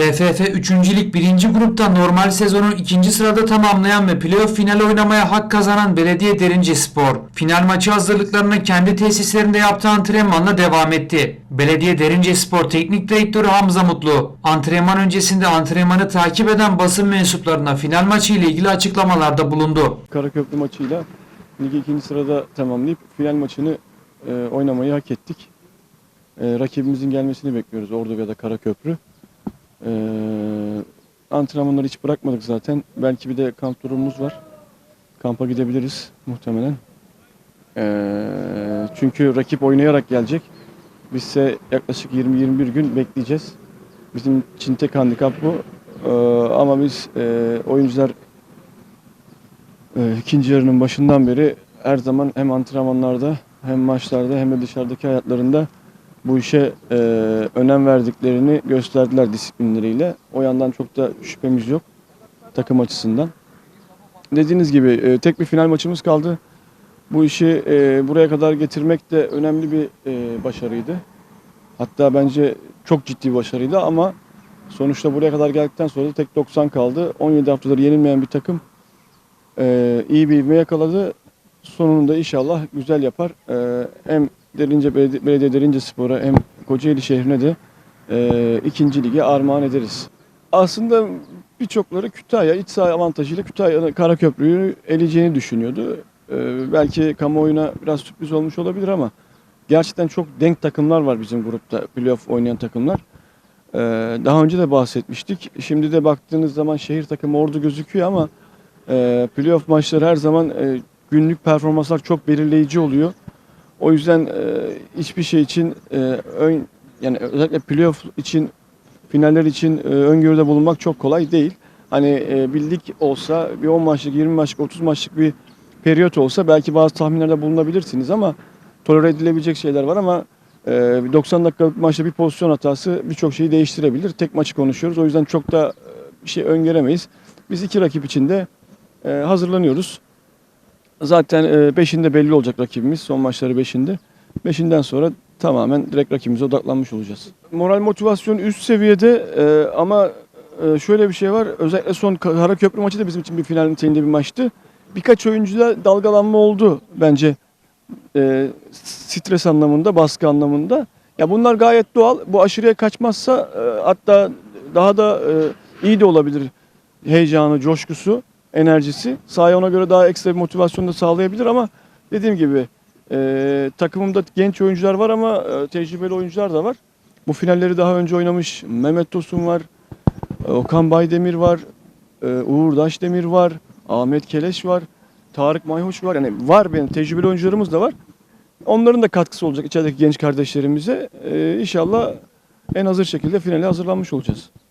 TFF 3. Lig 1. grupta normal sezonu 2. sırada tamamlayan ve playoff final oynamaya hak kazanan Belediye Derince Spor, final maçı hazırlıklarını kendi tesislerinde yaptığı antrenmanla devam etti. Belediye Derince Spor Teknik Direktörü Hamza Mutlu, antrenman öncesinde antrenmanı takip eden basın mensuplarına final maçı ile ilgili açıklamalarda bulundu. Karaköprü maçıyla ligi ikinci sırada tamamlayıp final maçını e, oynamayı hak ettik. E, rakibimizin gelmesini bekliyoruz Ordu ya da Karaköprü. E, antrenmanları hiç bırakmadık zaten. Belki bir de kamp durumumuz var. Kampa gidebiliriz muhtemelen. E, çünkü rakip oynayarak gelecek. Biz ise yaklaşık 20-21 gün bekleyeceğiz. Bizim için tek handikap bu. E, ama biz e, oyuncular ee, ikinci yarının başından beri her zaman hem antrenmanlarda hem maçlarda hem de dışarıdaki hayatlarında bu işe e, önem verdiklerini gösterdiler disiplinleriyle. O yandan çok da şüphemiz yok takım açısından. Dediğiniz gibi e, tek bir final maçımız kaldı. Bu işi e, buraya kadar getirmek de önemli bir e, başarıydı. Hatta bence çok ciddi bir başarıydı ama sonuçta buraya kadar geldikten sonra da tek 90 kaldı. 17 haftadır yenilmeyen bir takım ee, iyi bir ivme yakaladı. Sonunda inşallah güzel yapar. Ee, hem Derince Belediye, Derince Spor'a hem Kocaeli şehrine de e, ikinci lige armağan ederiz. Aslında birçokları Kütahya iç saha avantajıyla Kütahya Karaköprü'yü eleyeceğini düşünüyordu. Ee, belki kamuoyuna biraz sürpriz olmuş olabilir ama gerçekten çok denk takımlar var bizim grupta playoff oynayan takımlar. Ee, daha önce de bahsetmiştik. Şimdi de baktığınız zaman şehir takımı ordu gözüküyor ama e, playoff maçları her zaman e, günlük performanslar çok belirleyici oluyor. O yüzden e, hiçbir şey için e, ön yani özellikle playoff için finaller için e, öngörüde bulunmak çok kolay değil. Hani e, bir lig olsa bir 10 maçlık, 20 maçlık, 30 maçlık bir periyot olsa belki bazı tahminlerde bulunabilirsiniz ama tolere edilebilecek şeyler var ama e, 90 dakikalık maçta bir pozisyon hatası birçok şeyi değiştirebilir. Tek maçı konuşuyoruz. O yüzden çok da e, bir şey öngöremeyiz. Biz iki rakip için de e, hazırlanıyoruz. Zaten e, beşinde belli olacak rakibimiz. Son maçları beşinde. Beşinden sonra tamamen direkt rakibimize odaklanmış olacağız. Moral motivasyon üst seviyede e, ama e, şöyle bir şey var. Özellikle son Karaköprü maçı da bizim için bir final niteliğinde bir maçtı. Birkaç oyuncuda dalgalanma oldu bence. E, stres anlamında, baskı anlamında. Ya bunlar gayet doğal. Bu aşırıya kaçmazsa e, hatta daha da e, iyi de olabilir heyecanı, coşkusu enerjisi. Sahaya ona göre daha ekstra bir motivasyon da sağlayabilir ama dediğim gibi e, takımımda genç oyuncular var ama e, tecrübeli oyuncular da var. Bu finalleri daha önce oynamış Mehmet Tosun var, e, Okan Baydemir var, e, Uğur Daşdemir var, Ahmet Keleş var, Tarık Mayhoş var. Yani var benim tecrübeli oyuncularımız da var. Onların da katkısı olacak içerideki genç kardeşlerimize. E, inşallah en hazır şekilde finale hazırlanmış olacağız.